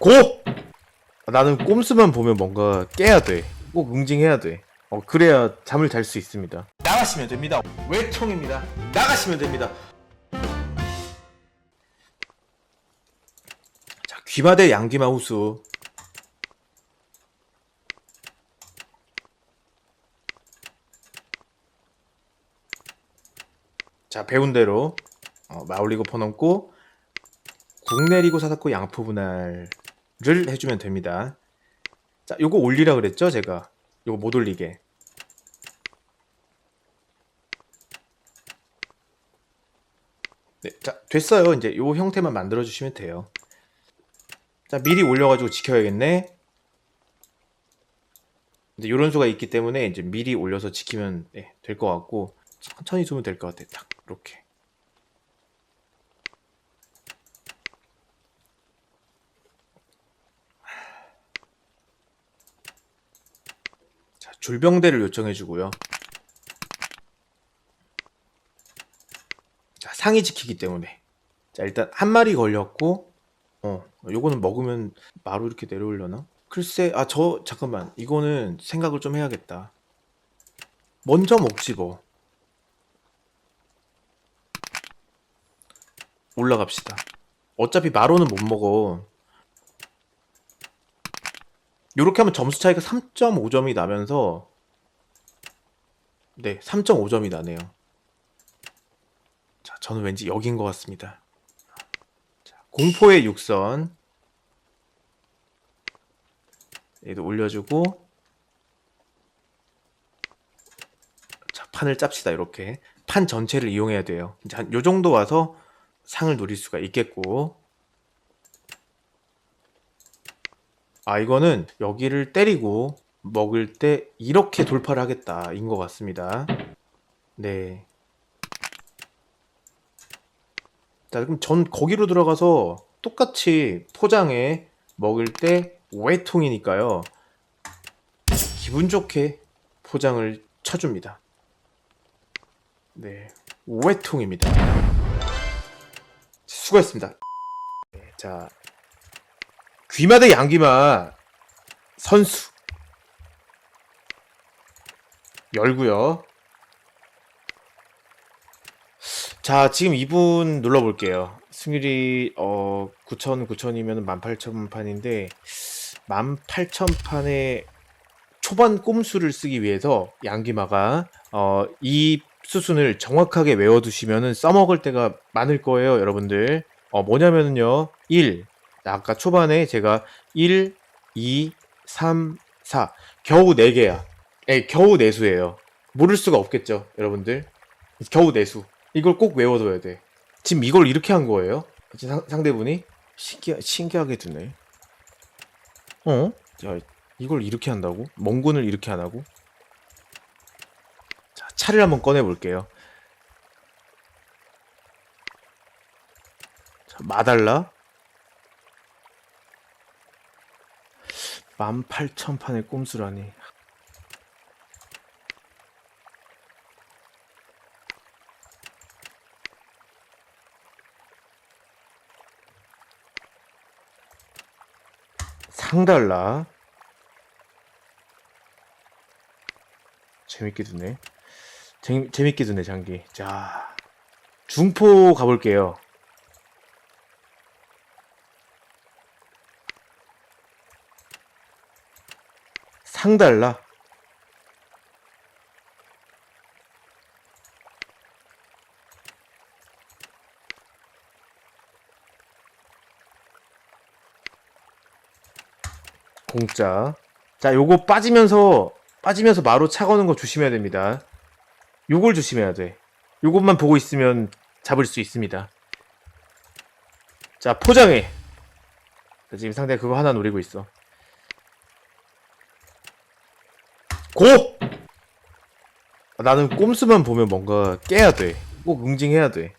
고! 나는 꼼수만 보면 뭔가 깨야 돼. 꼭 응징해야 돼. 어, 그래야 잠을 잘 수 있습니다. 나가시면 됩니다. 외통입니다. 나가시면 됩니다. 자, 귀마대 양귀마우수. 자, 배운 대로 어, 마올리고 퍼넘고 국 내리고 사다코 양포 분할 을 해주면 됩니다. 자, 요거 올리라 그랬죠, 제가. 요거 못 올리게. 네, 자, 됐어요. 이제 요 형태만 만들어 주시면 돼요. 자, 미리 올려 가지고 지켜야겠네. 이제 요런 수가 있기 때문에 이제 미리 올려서 지키면 네, 될것 같고 천천히 두면 될 것 같아. 딱 이렇게. 자, 줄병대를 요청해 주고요. 자, 상위 지키기 때문에. 자, 일단 한 마리 걸렸고 어, 요거는 먹으면 바로 이렇게 내려오려나? 글쎄, 아, 저, 잠깐만. 이거는 생각을 좀 해야겠다. 먼저 먹지 뭐. 올라갑시다. 어차피 마로는 못 먹어. 요렇게 하면 점수 차이가 3.5점이 나면서 네, 3.5점이 나네요. 자, 저는 왠지 여긴 것 같습니다. 자, 공포의 육선 얘도 올려주고 자, 판을 짭시다 이렇게 판 전체를 이용해야 돼요. 이제 한 요 정도 와서 상을 누릴 수가 있겠고 아 이거는 여기를 때리고 먹을 때 이렇게 돌파를 하겠다 인 것 같습니다. 네. 자 그럼 전 거기로 들어가서 똑같이 포장해 먹을 때 외통이니까요. 기분 좋게 포장을 쳐줍니다. 네, 외통입니다. 수고했습니다. 네, 자, 귀마 대 양귀마 선수 열고요. 자, 지금 2분 눌러 볼게요. 승률이 어 9천 9천이면 18,000판인데 18,000판에 초반 꼼수를 쓰기 위해서 양귀마가 어, 이 수순을 정확하게 외워 두시면은 써먹을 때가 많을 거예요, 여러분들. 어, 뭐냐면은요, 1. 아까 초반에 제가 1, 2, 3, 4. 겨우 4개야. 예, 겨우 내수예요. 모를 수가 없겠죠, 여러분들. 겨우 내수. 이걸 꼭 외워둬야 돼. 지금 이걸 이렇게 한 거예요? 상, 상대분이? 신기하, 신기하게 두네. 어? 야, 이걸 이렇게 한다고? 멍군을 이렇게 안 하고? 자, 차를 한번 꺼내 볼게요. 자, 마달라. 18,000판의 꼼수라니. 상달라. 재밌게 두네. 재, 재밌게 두네, 장기. 자, 중포 가볼게요. 상달라. 공짜. 자, 요거 빠지면서 빠지면서 마루 차거는 거 조심해야 됩니다. 요걸 조심해야 돼. 요것만 보고 있으면 잡을 수 있습니다. 자, 포장해. 자, 지금 상대가 그거 하나 노리고 있어. 고! 아, 나는 꼼수만 보면 뭔가 깨야 돼. 꼭 응징해야 돼.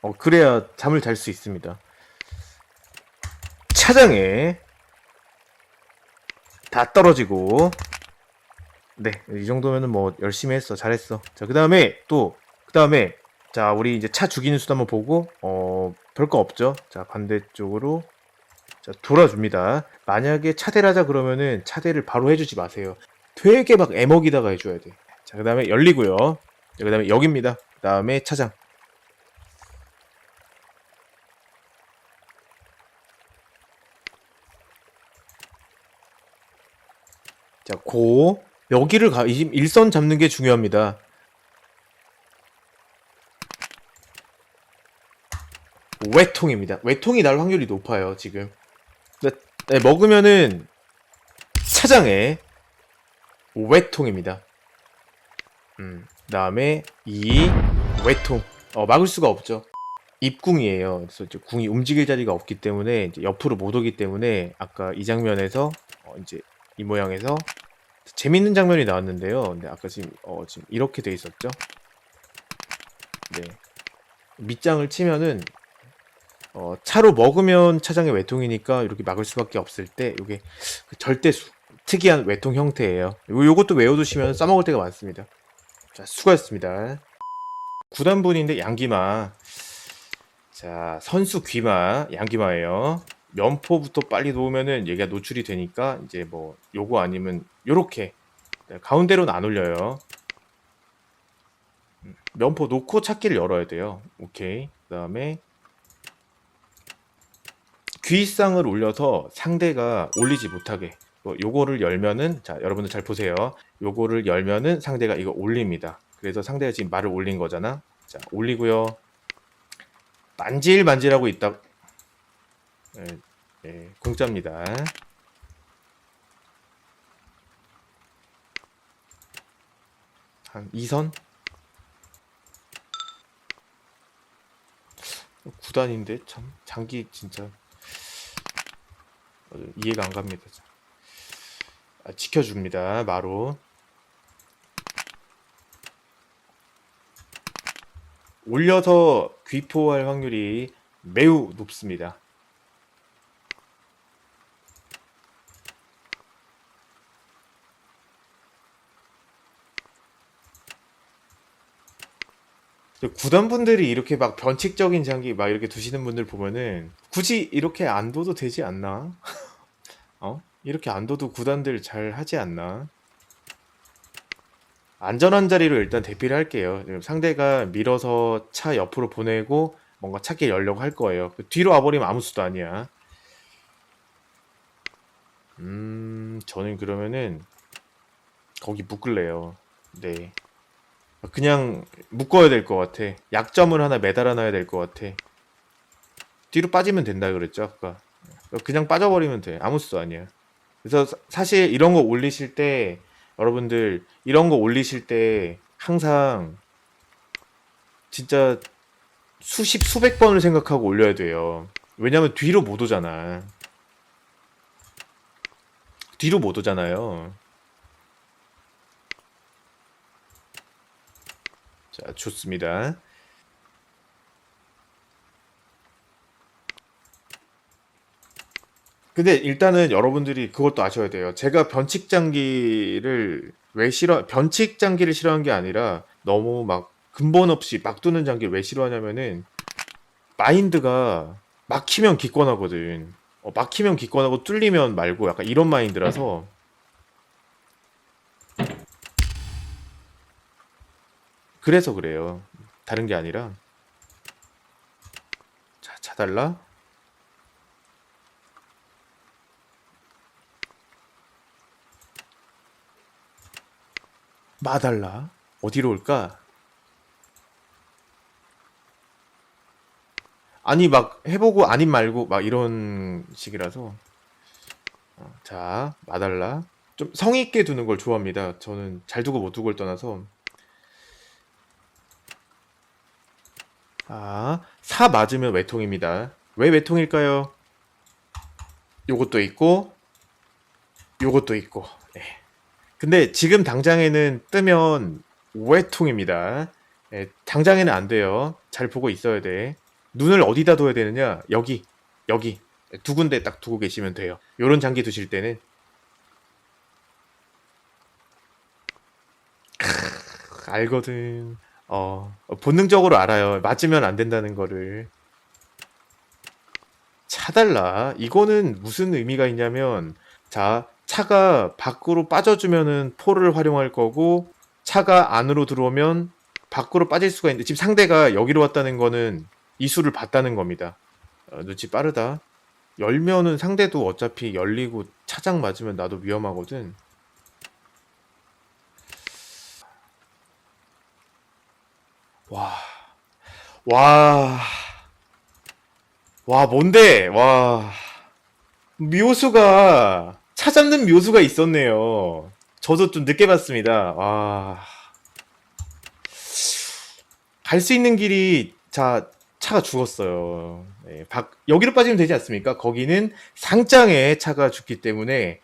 어, 그래야 잠을 잘 수 있습니다. 차장해. 다 떨어지고. 네, 이 정도면은 뭐 열심히 했어. 잘했어. 자, 그 다음에 또, 그 다음에, 자, 우리 이제 차 죽이는 수도 한번 보고, 어, 별거 없죠. 자, 반대쪽으로. 자, 돌아줍니다. 만약에 차대를 하자 그러면은 차대를 바로 해주지 마세요. 되게 막 애먹이다가 해줘야 돼. 자, 그 다음에 열리고요. 그 다음에 여기입니다. 그 다음에 차장. 자, 고. 여기를 가, 이- 일선 잡는 게 중요합니다. 외통입니다. 외통이 날 확률이 높아요, 지금. 네, 네, 먹으면은 차장에 외통입니다. 음, 다음에 이 외통. 어, 막을 수가 없죠. 입궁이에요. 그래서 이제 궁이 움직일 자리가 없기 때문에 이제 옆으로 못 오기 때문에 아까 이 장면에서 어, 이제 이 모양에서 재밌는 장면이 나왔는데요. 근데 아까 지금 어, 지금 이렇게 돼 있었죠. 네. 밑장을 치면은 어, 차로 먹으면 차장의 외통이니까 이렇게 막을 수밖에 없을 때 이게 그 절대수 특이한 외통 형태예요. 요, 요것도 외워두시면 써먹을 때가 많습니다. 자, 수고하셨습니다. 구단분인데 양기마. 자, 선수 귀마, 양기마예요. 면포부터 빨리 놓으면은 얘가 노출이 되니까 이제 뭐 요거 아니면 요렇게 네, 가운데로는 안 올려요. 음, 면포 놓고 찾기를 열어야 돼요. 오케이. 그 다음에 귀상을 올려서 상대가 올리지 못하게 뭐 요거를 열면은 자 여러분들 잘 보세요. 요거를 열면은 상대가 이거 올립니다. 그래서 상대가 지금 말을 올린 거잖아. 자 올리고요. 만질만질하고 있다. 예, 예, 공짜입니다. 한 2선? 9단인데? 참 장기 진짜. 어, 이해가 안 갑니다. 아, 지켜줍니다. 마로. 올려서 귀포할 확률이 매우 높습니다. 구단분들이 이렇게 막 변칙적인 장기 막 이렇게 두시는 분들 보면은 굳이 이렇게 안 둬도 되지 않나? 어? 이렇게 안 둬도 구단들 잘 하지 않나? 안전한 자리로 일단 대피를 할게요. 지금 상대가 밀어서 차 옆으로 보내고 뭔가 찾기 열려고 할 거예요. 그 뒤로 와버리면 아무 수도 아니야. 음, 저는 그러면은 거기 묶을래요. 네. 그냥 묶어야 될 것 같아. 약점을 하나 매달아 놔야 될 것 같아. 뒤로 빠지면 된다 그랬죠, 아까. 그냥 빠져버리면 돼. 아무 수도 아니야. 그래서 사- 사실 이런 거 올리실 때, 여러분들, 이런 거 올리실 때 항상 진짜 수십, 수백 번을 생각하고 올려야 돼요. 왜냐면 뒤로 못 오잖아. 뒤로 못 오잖아요. 자, 좋습니다. 근데 일단은 여러분들이 그것도 아셔야 돼요. 제가 변칙 장기를 왜 싫어, 변칙 장기를 싫어한 게 아니라 너무 막 근본 없이 막 두는 장기를 왜 싫어하냐면은 마인드가 막히면 기권하거든. 어, 막히면 기권하고 뚫리면 말고 약간 이런 마인드라서 그래서 그래요. 다른 게 아니라. 자, 차달라. 마달라. 어디로 올까? 아니, 막 해보고 아님 말고 막 이런 식이라서. 어, 자, 마달라. 좀 성의 있게 두는 걸 좋아합니다. 저는 잘 두고 못 두고를 떠나서. 아, 4 맞으면 외통입니다. 왜 외통일까요? 요것도 있고, 요것도 있고. 네. 근데 지금 당장에는 뜨면 외통입니다. 네, 당장에는 안 돼요. 잘 보고 있어야 돼. 눈을 어디다 둬야 되느냐? 여기, 여기. 네, 두 군데 딱 두고 계시면 돼요. 요런 장기 두실 때는. 크, 알거든. 어, 본능적으로 알아요. 맞으면 안 된다는 거를. 차달라. 이거는 무슨 의미가 있냐면, 자, 차가 밖으로 빠져주면은 포를 활용할 거고, 차가 안으로 들어오면 밖으로 빠질 수가 있는데, 지금 상대가 여기로 왔다는 거는 이수를 봤다는 겁니다. 어, 눈치 빠르다. 열면은 상대도 어차피 열리고 차장 맞으면 나도 위험하거든. 와, 와, 와, 뭔데? 와, 묘수가, 차 잡는 묘수가 있었네요. 저도 좀 늦게 봤습니다. 와. 갈수 있는 길이, 자, 차가 죽었어요. 네, 밖- 여기로 빠지면 되지 않습니까? 거기는 상장에 차가 죽기 때문에,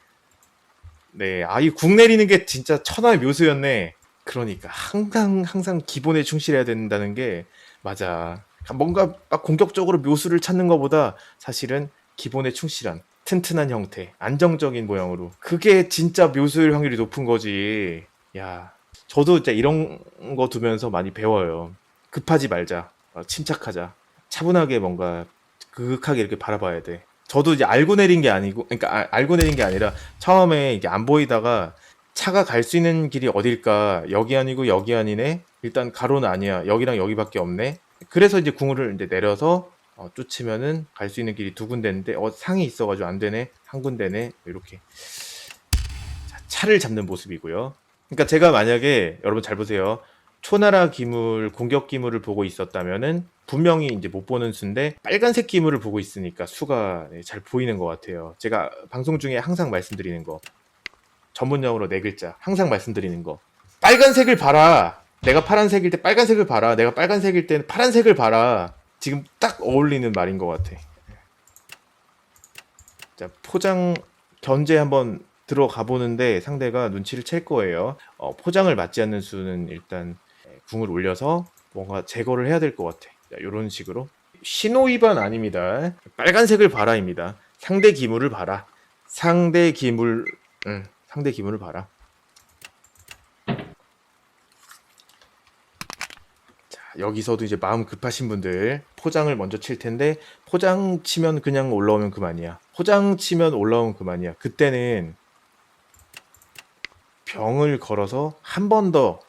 네, 아, 이 궁 내리는 게 진짜 천하의 묘수였네. 그러니까, 항상, 항상 기본에 충실해야 된다는 게, 맞아. 뭔가 막 공격적으로 묘수를 찾는 것보다 사실은 기본에 충실한 튼튼한 형태, 안정적인 모양으로. 그게 진짜 묘수일 확률이 높은 거지. 야, 저도 진짜 이런 거 두면서 많이 배워요. 급하지 말자. 어, 침착하자. 차분하게 뭔가 그윽하게 이렇게 바라봐야 돼. 저도 이제 알고 내린 게 아니고, 그러니까 아- 알고 내린 게 아니라 처음에 이게 안 보이다가 차가 갈 수 있는 길이 어딜까? 여기 아니고 여기 아니네. 일단 가로는 아니야. 여기랑 여기밖에 없네. 그래서 이제 궁을 이제 내려서 어, 쫓으면은 갈 수 있는 길이 두 군데인데 어 상이 있어가지고 안 되네. 한 군데네. 이렇게 자, 차를 잡는 모습이고요. 그러니까 제가 만약에 여러분 잘 보세요. 초나라 기물, 공격 기물을 보고 있었다면은 분명히 이제 못 보는 수인데 빨간색 기물을 보고 있으니까 수가 네, 잘 보이는 것 같아요. 제가 방송 중에 항상 말씀드리는 거. 전문용어로 네 글자. 항상 말씀드리는 거. 빨간색을 봐라. 내가 파란색일 때 빨간색을 봐라. 내가 빨간색일 때는 파란색을 봐라. 지금 딱 어울리는 말인 것 같아. 자, 포장 견제 한번 들어가 보는데 상대가 눈치를 챌 거예요. 어, 포장을 맞지 않는 수는 일단 궁을 올려서 뭔가 제거를 해야 될 것 같아. 자, 이런 식으로. 신호 위반 아닙니다. 빨간색을 봐라입니다. 상대 기물을 봐라. 상대 기물, 응, 상대 기물을 봐라. 여기서도 이제 마음 급하신 분들 포장을 먼저 칠 텐데 포장 치면 그냥 올라오면 그만이야. 포장 치면 올라오면 그만이야. 그때는 병을 걸어서 한 번더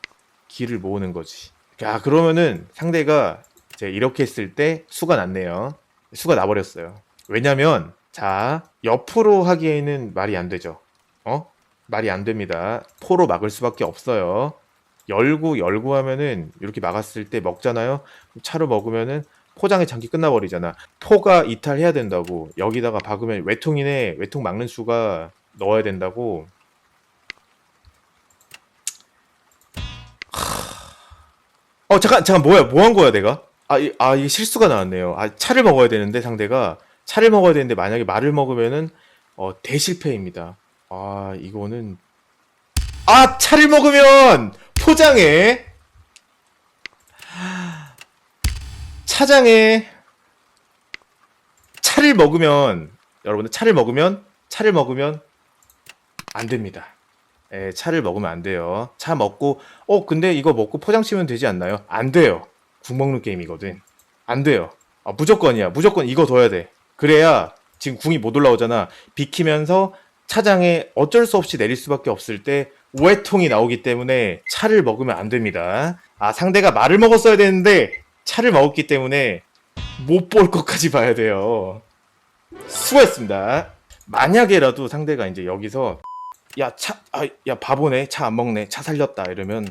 기를 모으는 거지. 야, 그러면은 상대가 이제 이렇게 했을 때 수가 났네요. 수가 나버렸어요. 왜냐면, 자, 옆으로 하기에는 말이 안 되죠. 어? 말이 안 됩니다. 포로 막을 수밖에 없어요. 열고 열고 하면은 이렇게 막았을 때 먹잖아요. 차로 먹으면은 포장의 장기 끝나버리잖아. 포가 이탈해야 된다고. 여기다가 박으면 외통이네. 외통 막는 수가 넣어야 된다고. 어 잠깐 잠깐 뭐야 뭐 한 거야 내가 아, 이, 아 이게 실수가 나왔네요 아 차를 먹어야 되는데 상대가 차를 먹어야 되는데 만약에 말을 먹으면은 어 대실패입니다 아 이거는 아 차를 먹으면 포장해 차장에 차를 먹으면 여러분들 차를 먹으면 차를 먹으면 안 됩니다 예, 차를 먹으면 안 돼요. 차 먹고, 어, 근데 이거 먹고 포장 치면 되지 않나요? 안 돼요. 국 먹는 게임이거든. 안 돼요. 아, 무조건이야. 무조건 이거 둬야 돼. 그래야 지금 궁이 못 올라오잖아. 비키면서 차장에 어쩔 수 없이 내릴 수밖에 없을 때 오해통이 나오기 때문에 차를 먹으면 안 됩니다. 아, 상대가 말을 먹었어야 되는데 차를 먹었기 때문에 못 볼 것까지 봐야 돼요. 수고했습니다. 만약에라도 상대가 이제 여기서 야, 차, 아, 야, 바보네. 차 안 먹네. 차 살렸다. 이러면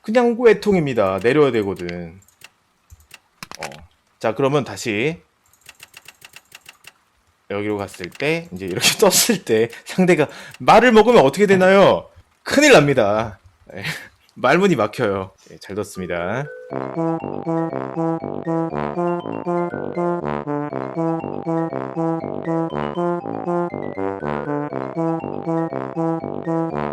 그냥 외통입니다. 내려야 되거든. 어. 자, 그러면 다시 여기로 갔을 때 이제 이렇게 떴을 때 상대가 말을 먹으면 어떻게 되나요? 큰일 납니다. 예, 말문이 막혀요. 네, 잘 떴습니다.